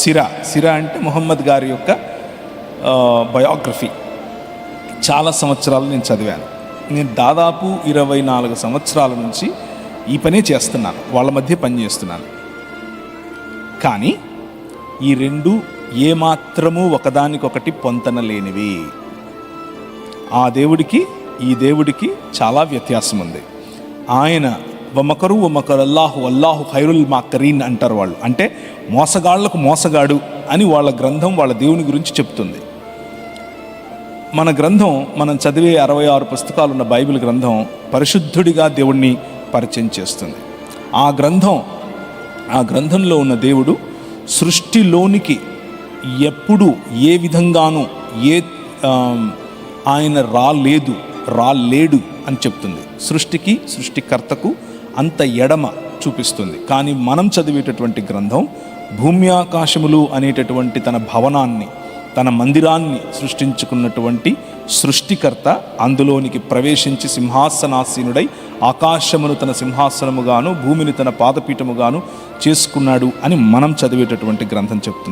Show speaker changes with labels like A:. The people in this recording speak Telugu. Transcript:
A: సిరా. సిరా అంటే మొహమ్మద్ గారి యొక్క బయోగ్రఫీ. చాలా సంవత్సరాలు నేను చదివాను. నేను దాదాపు ఇరవై నాలుగు సంవత్సరాల నుంచి ఈ పనే చేస్తున్నాను. వాళ్ళ మధ్య పని చేస్తున్నాను. కానీ ఈ రెండు ఏమాత్రము ఒకదానికొకటి పొంతన లేనివి. ఆ దేవుడికి ఈ దేవుడికి చాలా వ్యత్యాసం ఉంది ఆయన వమకరు వమకరు అల్లాహు అల్లాహు ఖైరుల్ మాకరీన్ అంటారు వాళ్ళు. అంటే మోసగాళ్ళకు మోసగాడు అని వాళ్ళ గ్రంథం వాళ్ళ దేవుని గురించి చెప్తుంది. మన గ్రంథం మనం చదివే అరవై ఆరు పుస్తకాలు ఉన్న బైబిల్ గ్రంథం పరిశుద్ధుడిగా దేవుణ్ణి పరిచయం చేస్తుంది. ఆ గ్రంథం ఆ గ్రంథంలో ఉన్న దేవుడు సృష్టిలోనికి ఎప్పుడు ఏ విధంగానూ ఏ ఆయన రాలేదు రాలేడు అని చెప్తుంది. సృష్టికి సృష్టికర్తకు అంత ఎడమ చూపిస్తుంది. కానీ మనం చదివేటటువంటి గ్రంథం భూమి ఆకాశములు అనేటటువంటి తన భవనాన్ని తన మందిరాన్ని సృష్టించుకున్నటువంటి సృష్టికర్త అందులోనికి ప్రవేశించి సింహాసనాసీనుడై ఆకాశమును తన సింహాసనముగాను భూమిని తన పాదపీఠముగాను చేసుకున్నాడు అని మనం చదివేటటువంటి గ్రంథం చెప్తుంది.